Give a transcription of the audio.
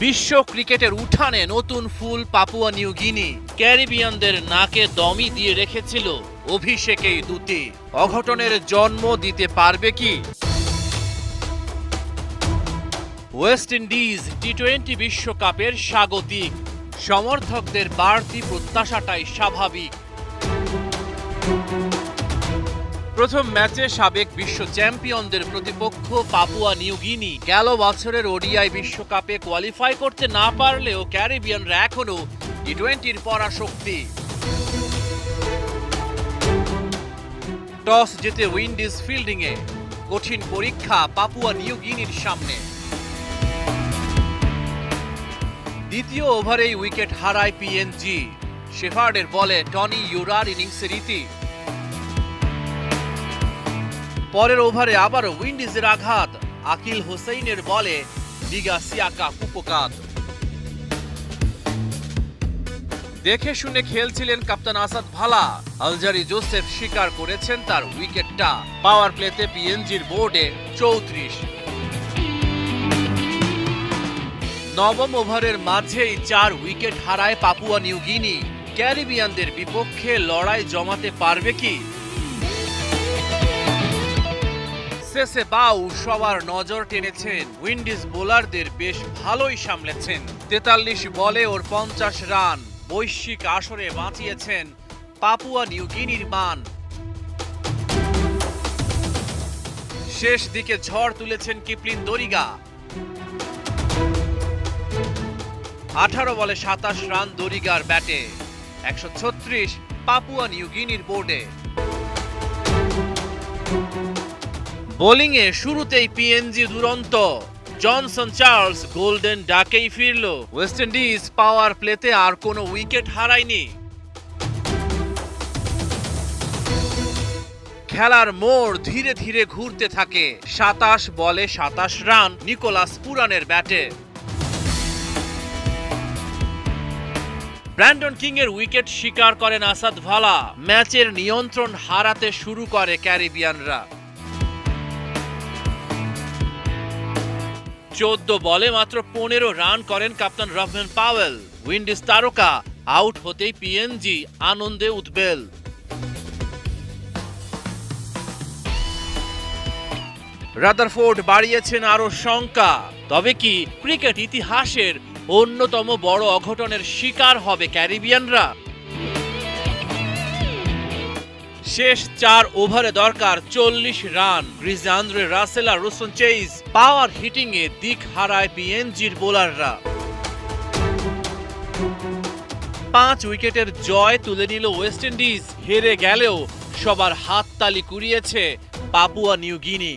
বিশ্ব ক্রিকেটের উঠানে নতুন ফুল পাপুয়া নিউ গিনি। ক্যারিবিয়ানদের নাকে দমই দিয়ে রেখেছিল অভিষেকেই দুটি। অঘটনের জন্ম দিতে পারবে কি? ওয়েস্ট ইন্ডিজ টি টোয়েন্টি বিশ্বকাপের স্বাগতিক। সমর্থকদের বাড়তি প্রত্যাশাটাই স্বাভাবিক। প্রথম ম্যাচে সাবেক বিশ্ব চ্যাম্পিয়নদের প্রতিপক্ষ পাপুয়া নিউ গিনি গেল বছরের ওডিআই বিশ্বকাপে কোয়ালিফাই করতে না পারলেও ক্যারিবিয়ানরা এখনও টি টোয়েন্টির পরাশক্তি। টস জিতে উইন্ডিজ ফিল্ডিংয়ে কঠিন পরীক্ষা পাপুয়া নিউ গিনির সামনে। দ্বিতীয় ওভারেই উইকেট হারায় পিএনজি শেফার্ডের বলে টনি ইউরার ইনিংসের ইতি পরের ওভারে আবারও উইন্ডিজের আঘাত। আকিল হোসেইনের বলে দিগা সিয়াকা কুপকাত দেখে শুনে খেলছিলেন কাপ্তান আসাদ ভালা। আলজারি জোসেফ স্বীকার করেছেন তার উইকেটটা। পাওয়ার প্লেতে পিএনজির বোর্ডে চৌত্রিশ। নবম ওভারের মাঝেই চার উইকেট হারায় পাপুয়া নিউ গিনি ক্যারিবিয়ানদের বিপক্ষে লড়াই জমাতে পারবে কি? শেষে বাউ সবার নজর টেনেছেন। উইন্ডিজ বোলারদের বেশ ভালোই সামলেছেন। তেতাল্লিশ বলে ওর পঞ্চাশ রান। বৈশ্বিক আসরে বাঁচিয়েছেন পাপুয়া নিউ গিনির মান। শেষ দিকে ঝড় তুলেছেন কিপলিন দরিগা। আঠারো বলে সাতাশ রান দরিগার ব্যাটে। একশো ছত্রিশ পাপুয়া নিউ গিনির বোর্ডে। বোলিংয়ে শুরুতেই পিএনজি দুরন্ত। জনসন চার্লস গোল্ডেন ডাকেই ফিরল। ওয়েস্ট ইন্ডিজ পাওয়ার প্লেতে আর কোনো উইকেট হারায়নি। খেলার মোড় ধীরে ধীরে ঘুরতে থাকে। সাতাশ বলে সাতাশ রান নিকোলাস পুরানের ব্যাটে। ব্র্যান্ডন কিং এর উইকেট শিকার করেন আসাদ ভালা। ম্যাচের নিয়ন্ত্রণ হারাতে শুরু করে ক্যারিবিয়ানরা। চোদ্দ বলে মাত্র পনেরো রান করেন কাপ্তান রভেন পাওয়েল। উইন্ডিজ তারকা, আউট হতেই পিএনজি আনন্দে উঠবেল রাদারফোর্ড বাড়িয়েছেন আরও শঙ্কা, তবে কি ক্রিকেট ইতিহাসের অন্যতম বড় অঘটনের শিকার হবে ক্যারিবিয়ানরা? শেষ চার ওভারে দরকার চল্লিশ রান। গ্রিজে আন্দ্রে রাসেল আর রুসন চেইস পাওয়ার হিটিংয়ে দিক হারায় পিএনজির বোলাররা। পাঁচ উইকেটের জয় তুলে নিল ওয়েস্ট ইন্ডিজ। হেরে গেলেও সবার হাততালি কুড়িয়েছে পাপুয়া নিউ গিনি।